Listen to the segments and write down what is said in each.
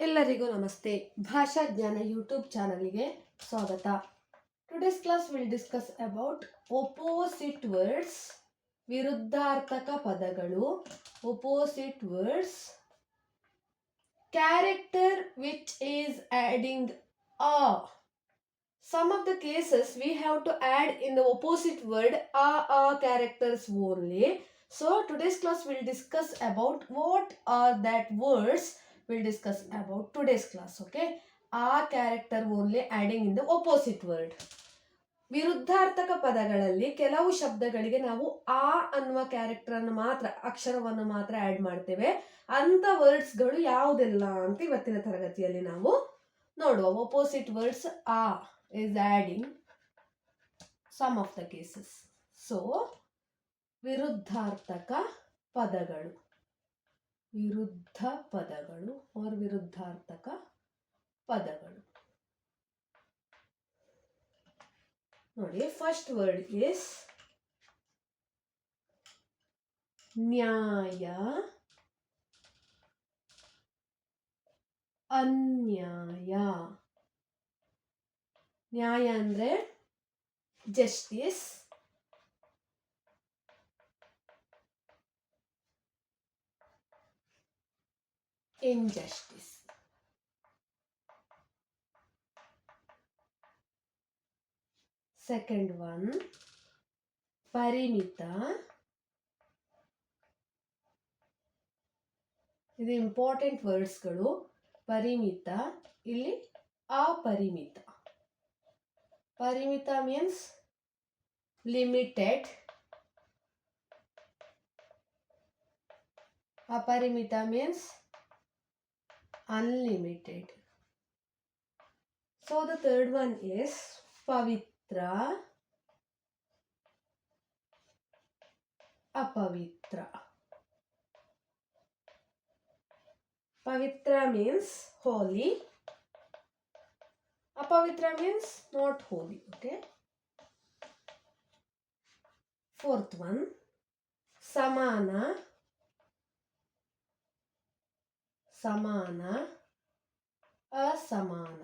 ಎಲ್ಲರಿಗೂ ನಮಸ್ತೆ. ಭಾಷಾ ಜ್ಞಾನ ಯೂಟ್ಯೂಬ್ ಚಾನಲ್ಗೆ ಸ್ವಾಗತ. Today's class will discuss about opposite words ವಿರುದ್ಧಾರ್ಥಕ ಪದಗಳು opposite words character which is adding ಆ some of the cases we have to add in the opposite word ಆ ಆ characters only so today's class will discuss about what are that words we'll discuss about today's class, okay? ಆ character only adding in the opposite word ವಿರುದ್ಧಾರ್ಥಕ ಪದಗಳಲ್ಲಿ ಕೆಲವು ಶಬ್ದಗಳಿಗೆ ನಾವು ಆ ಅನ್ನುವ ಕ್ಯಾರೆಕ್ಟರನ್ನು ಮಾತ್ರ, ಅಕ್ಷರವನ್ನು ಮಾತ್ರ ಆ್ಯಡ್ ಮಾಡ್ತೇವೆ. ಅಂಥ ವರ್ಡ್ಸ್ಗಳು ಯಾವುದೆಲ್ಲ ಅಂತ ಇವತ್ತಿನ ತರಗತಿಯಲ್ಲಿ ನಾವು ನೋಡುವ. ಒಪೋಸಿಟ್ ವರ್ಡ್ಸ್ ಆ is adding some of the cases so ವಿರುದ್ಧಾರ್ಥಕ ಪದಗಳು. ವಿರುದ್ಧ ಪದಗಳು ಆರ್ ವಿರುದ್ಧಾರ್ಥಕ ಪದಗಳು. ನೋಡಿ ಫಸ್ಟ್ ವರ್ಡ್ ಇಸ್ ನ್ಯಾಯ ಅನ್ಯಾಯ. ನ್ಯಾಯ ಅಂದರೆ justice injustice second one ಪರಿಮಿತ ಇದು ಇಂಪಾರ್ಟೆಂಟ್ ವರ್ಡ್ಸ್ಗಳು ಪರಿಮಿತ ಇಲ್ಲಿ ಅಪರಿಮಿತ. ಪರಿಮಿತ ಮಿಯನ್ಸ್ ಲಿಮಿಟೆಡ್ ಅಪರಿಮಿತ ಮಿಯನ್ಸ್ unlimited. So the third one is Pavitra. Apavitra. Pavitra means holy. Apavitra means not holy. Okay. Fourth one, Samana. Samana. ಅಸಮಾನ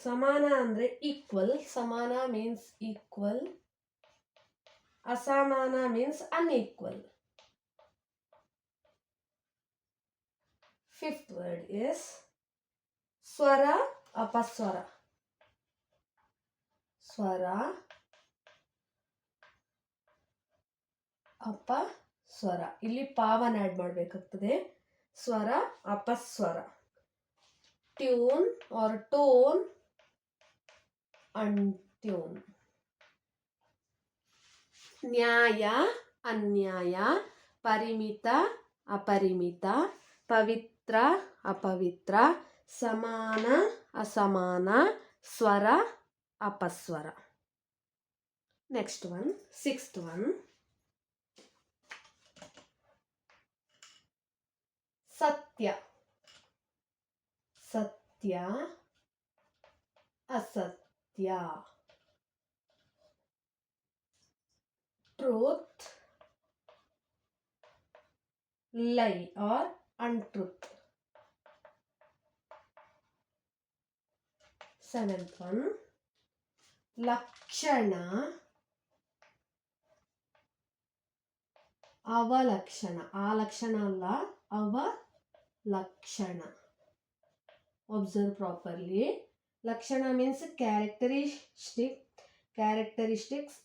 ಸಮಾನ ಅಂದರೆ ಈಕ್ವಲ್ ಸಮಾನ means equal ಅಸಮಾನ means unequal fifth word is ಸ್ವರ ಅಪಸ್ವರ ಸ್ವರ ಅಪ ಸ್ವರ. ಇಲ್ಲಿ ಪಾವನ ಆ್ಯಡ್ ಮಾಡಬೇಕಾಗ್ತದೆ. ಸ್ವರ ಅಪಸ್ವರ ಟ್ಯೂನ್ ಆರ್ ಟೋನ್ ಟ್ಯೂನ್ ನ್ಯಾಯ, ಅನ್ಯಾಯ, ಪರಿಮಿತ, ಅಪರಿಮಿತ, ಪವಿತ್ರ, ಅಪವಿತ್ರ, ಸಮಾನ, ಅಸಮಾನ, ಸ್ವರ, ಅಪಸ್ವರ. ನೆಕ್ಸ್ಟ್ ಒನ್ ಸಿಕ್ಸ್ತ್ ಒನ್ ಸತ್ಯ. ಸತ್ಯ. ಅಸತ್ಯ. ಟ್ರೂತ್. ಲೈ ಆರ್ ಅನ್ಟ್ರೂತ್. Seventh one. ಲಕ್ಷಣ. ಅವಲಕ್ಷಣ. ಆ ಲಕ್ಷಣ ಅಲ್ಲ, ಅವ lakshana observe properly lakshana means characteristic characteristics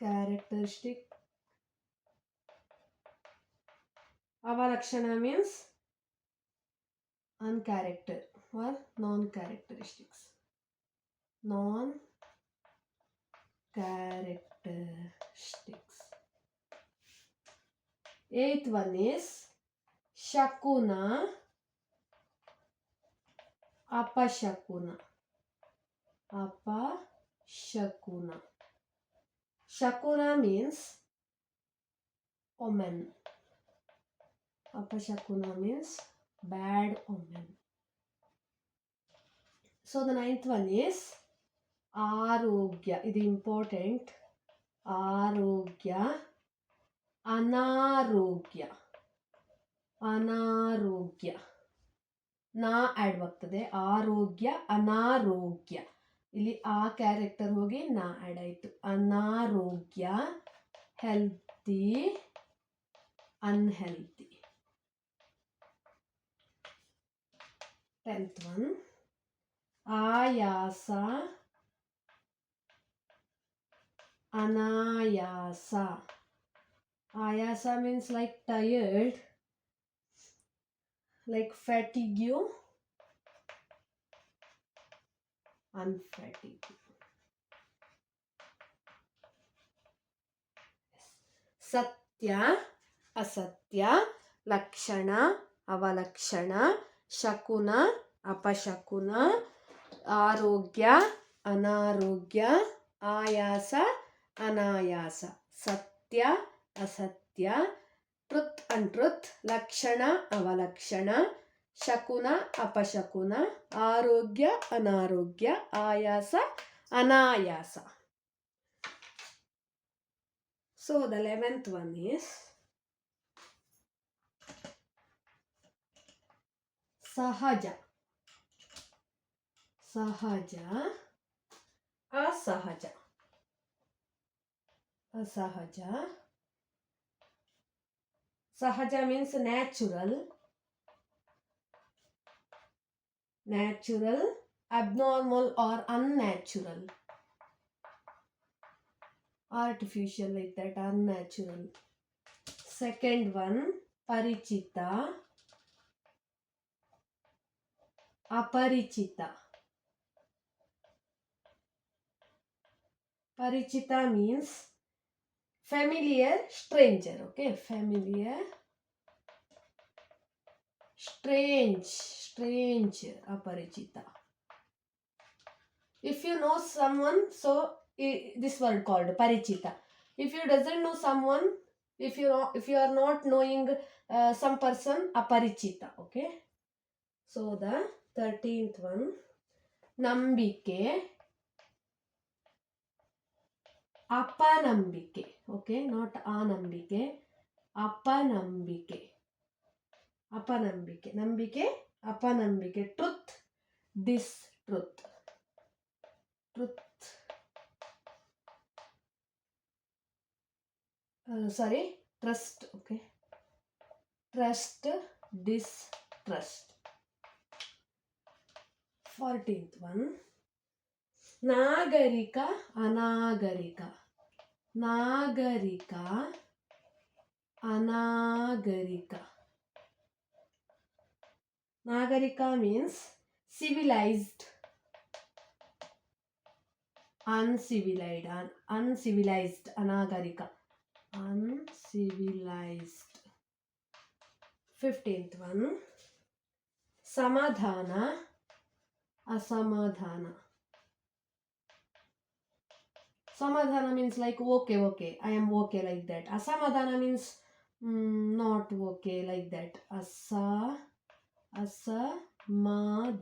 characteristic avalakshana means uncharacter or non characteristics non characteristics eighth one is Shakuna, Apashakuna. Apashakuna. Shakuna means omen. Apashakuna means bad omen. So the ninth one is ಆರೋಗ್ಯ ಇದು important ಆರೋಗ್ಯ ಅನಾರೋಗ್ಯ ಅನಾರೋಗ್ಯ. ನಾ add ಆಗ್ತದೆ. ಆರೋಗ್ಯ, ಅನಾರೋಗ್ಯ. ಇಲ್ಲಿ ಆ ಕ್ಯಾರೆಕ್ಟರ್ ಹೋಗಿ ನಾ ಆ್ಯಡ್ ಆಯಿತು. ಅನಾರೋಗ್ಯ ಹೆಲ್ತಿ ಅನ್ಹೆಲ್ತಿ ಟೆಂತ್ ಒನ್ ಆಯಾಸ, ಅನಾಯಾಸ. ಆಯಾಸ means like tired like fatigue unfatigue ಸತ್ಯ ಅಸತ್ಯ ಲಕ್ಷಣ ಅವಲಕ್ಷಣ ಶಕುನ ಅಪಶಕುನ ಆರೋಗ್ಯ ಅನಾರೋಗ್ಯ ಆಯಾಸ ಅನಾಯಾಸ ಸತ್ಯ ಅಸತ್ಯ ಟ್ರುತ್ ಅನ್ಟ್ರುತ್ ಲಕ್ಷಣ ಅವಲಕ್ಷಣ, ಶಕುನ ಅಪಶಕುನ, ಆರೋಗ್ಯ ಅನಾರೋಗ್ಯ, ಆಯಾಸ ಅನಾಯಾಸ. So the eleventh one is ಸಹಜ ಸಹಜ ಅಸಹಜ ಅಸಹಜ सहज मीन नाचुल नाचुल अबनॉर्मल और unnatural artificial that unnatural second one परिचित अपरिचित परिचित means familiar stranger okay familiar strange strange aparichita if you know someone so i- this word called parichita if you doesn't know someone if you know if you are not knowing uh, some person aparichita okay so the 13th one ನಂಬಿಕೆ ಅಪನಂಬಿಕೆ okay not ಆ ನಂಬಿಕೆ ಅಪನಂಬಿಕೆ ಅಪನಂಬಿಕೆ ನಂಬಿಕೆ ಅಪನಂಬಿಕೆ truth dis truth truth sorry trust okay trust distrust fourteenth one ನಾಗರಿಕ ಅನಾಗರಿಕ ನಾಗರಿಕ ಅನಾಗರಿಕ ನಾಗರಿಕ ಮೀನ್ಸ್ ಸಿವಿಲೈಸ್ಡ್ ಅನ್ಸಿವಿಲೈಡ್ ಅನ್ಸಿವಿಲೈಸ್ಡ್ ಅನಾಗರಿಕ ಅನ್ಸಿವಿಲೈಸ್ಡ್ ಫಿಫ್ಟೀನ್ತ್ ಒನ್ ಸಮಾಧಾನ ಅಸಮಾಧಾನ Samadhana means like okay, okay, I am okay like that. Asamadhana means mm, not okay like that. Asa, asamadhana.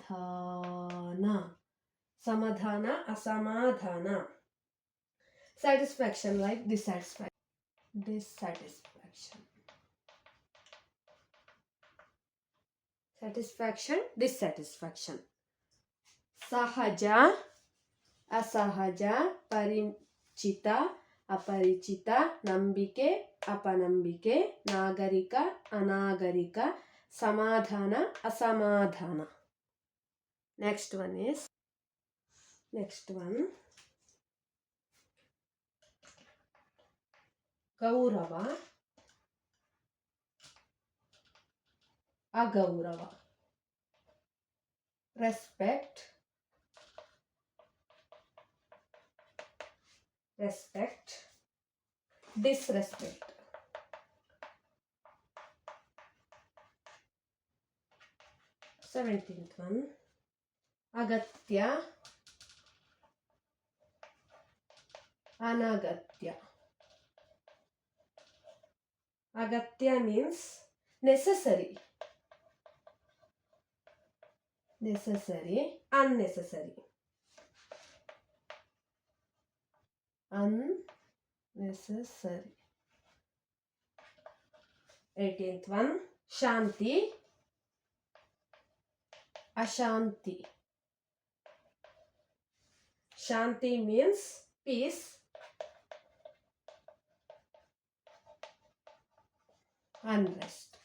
Samadhana, asamadhana. Satisfaction like dissatisfaction. Dissatisfaction. satisfaction, dissatisfaction. Sahaja, asahaja, Parin. ಪರಿಚಿತ ಅಪರಿಚಿತ ನಂಬಿಕೆ ಅಪನಂಬಿಕೆ ನಾಗರಿಕ ಅನಾಗರಿಕ ಸಮಾಧಾನ ಅಸಮಾಧಾನ next one is next one ಗೌರವ ಅಗೌರವ respect respect, disrespect. Seventeenth one, ಅಗತ್ಯ ಅನಗತ್ಯ ಅಗತ್ಯ means necessary necessary unnecessary unnecessary. Eighteenth one, Shanti, Ashanti. Shanti means peace. Unrest.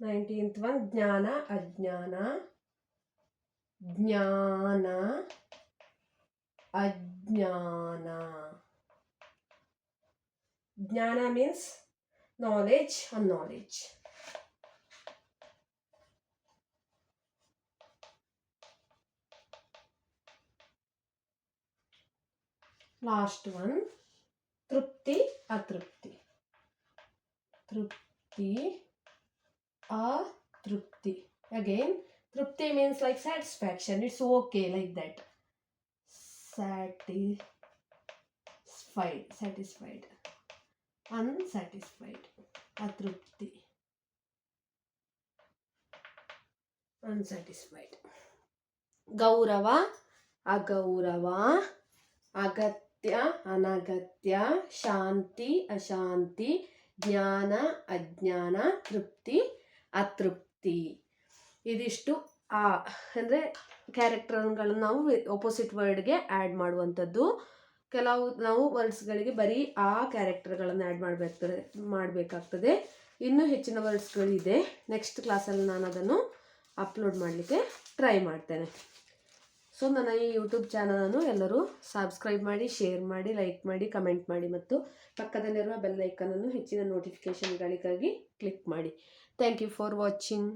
Nineteenth one, Jnana, Ajnana, Jnana, Ajnana. Jnana means knowledge or knowledge. Last one, Trupti, Atrupti. Trupti, Atrupti. Again, Trupti means like satisfaction. It's okay like that. Satisfied. Satisfied unsatisfied ಅತೃಪ್ತಿ unsatisfied ಗೌರವ ಅಗೌರವ ಅಗತ್ಯ ಅನಗತ್ಯ ಶಾಂತಿ ಅಶಾಂತಿ ಜ್ಞಾನ ಅಜ್ಞಾನ ತೃಪ್ತಿ ಅತೃಪ್ತಿ ಇದಿಷ್ಟು ಆ, ಅಂದರೆ ಕ್ಯಾರೆಕ್ಟರ್ಗಳನ್ನು ನಾವು ಒಪೋಸಿಟ್ ವರ್ಡ್ಗೆ ಆ್ಯಡ್ ಮಾಡುವಂಥದ್ದು. ಕೆಲವು, ನಾವು ವರ್ಡ್ಸ್ಗಳಿಗೆ ಬರೀ ಆ ಕ್ಯಾರೆಕ್ಟರ್ಗಳನ್ನು ಆ್ಯಡ್ ಮಾಡಬೇಕಾಗ್ತದೆ ಮಾಡಬೇಕಾಗ್ತದೆ. ಇನ್ನೂ ಹೆಚ್ಚಿನ ವರ್ಡ್ಸ್ಗಳಿದೆ ನೆಕ್ಸ್ಟ್ ಕ್ಲಾಸಲ್ಲಿ ನಾನು ಅದನ್ನು ಅಪ್ಲೋಡ್ ಮಾಡಲಿಕ್ಕೆ ಟ್ರೈ ಮಾಡ್ತೇನೆ. ಸೊ ನನ್ನ ಈ ಯೂಟ್ಯೂಬ್ ಚಾನಲನ್ನು ಎಲ್ಲರೂ ಸಬ್ಸ್ಕ್ರೈಬ್ ಮಾಡಿ ಶೇರ್ ಮಾಡಿ ಲೈಕ್ ಮಾಡಿ ಕಮೆಂಟ್ ಮಾಡಿ ಮತ್ತು ಪಕ್ಕದಲ್ಲಿರುವ ಬೆಲ್ ಐಕನನ್ನು ಹೆಚ್ಚಿನ ನೋಟಿಫಿಕೇಷನ್ಗಳಿಗಾಗಿ ಕ್ಲಿಕ್ ಮಾಡಿ. Thank you for watching